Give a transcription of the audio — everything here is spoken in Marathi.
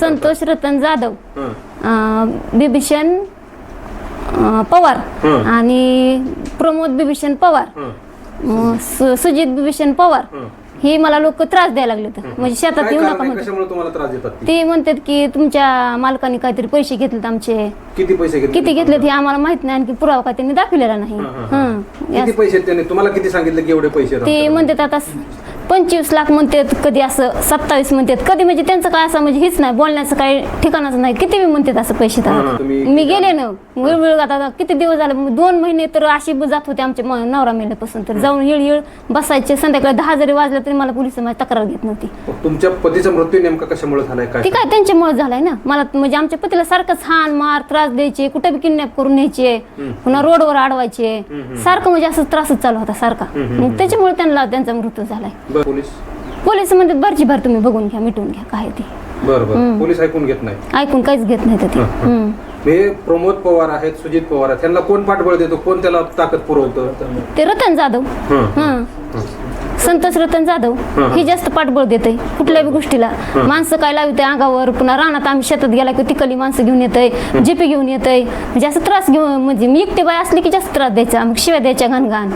संतोष रतन जाधव बिभीषण पवार. आणि प्रमोद बिभीषण पवार. हं, सुजित बिभीषण पवार. हं. मला लोक त्रास द्यायला लागले म्हणजे शेतात येऊ नका देतात ती? म्हणतात की तुमच्या मालकाने काहीतरी पैसे घेतलेत आमचे. किती पैसे घेतले किती घेतलेत हे आम्हाला माहीत नाही. आणखी पुरावा काय त्यांनी दाखवलेला नाही. किती यास- पैसे आहेत त्याने? तुम्हाला किती सांगितलं की एवढे पैसे ते? म्हणतात आता पंचवीस लाख म्हणतात कधी असं सत्तावीस म्हणतात. कधी म्हणजे त्यांचं काय असं म्हणजे हेच नाही बोलण्याचं काही ठिकाणाच नाही. किती बी म्हणतात असं पैसे मी गेले ना वेळवेळ आता किती दिवस झाले दोन महिने तर अशी जात होते आमचे म- नवरा मेल्यापासून. तर जाऊन येळ येळ बसायचे संध्याकाळी दहा जरी वाजले तरी मला पोलीस माझी तक्रार घेत नव्हती. तुमच्या पतीचा मृत्यू नेमका कशामुळे झालाय ती काय काय त्यांच्यामुळे झालाय ना? मला म्हणजे आमच्या पतीला सारखंच हान मार त्रास द्यायचे कुठे बी किडनॅप करून न्यायचे पुन्हा रोडवर अडवायचे सारखं म्हणजे असं त्रासच चालू होता सारखा. मग त्याच्यामुळे त्यांना त्यांचा मृत्यू झालाय. बरं पोलीस? पोलीस म्हणतात भरची भर तुम्ही बघून घ्या मिटवून घ्या काय ते. बरं बरं. पोलीस ऐकून घेत नाही. ऐकून काहीच घेत नाही ते. हम्म. हे प्रमोद पवार आहेत सुजित पवार आहेत त्यांना कोण पाठबळ देतो? कोण त्याला ताकद पुरवतं? ते रतन जाधव. हं. हं. संतोष रतन जाधव. हे. जास्त पाठबळ देते कुठल्याही गोष्टीला. माणसं काय लावते अंगावर पुन्हा रानात आम्ही शेतात गेला की तिकली माणसं घेऊन येतंय जिपी घेऊन येतंय. म्हणजे असं त्रास घेऊन म्हणजे मी एकटी बाय असली की जास्त त्रास द्यायचा मग शिव्या द्यायच्या घाण घाण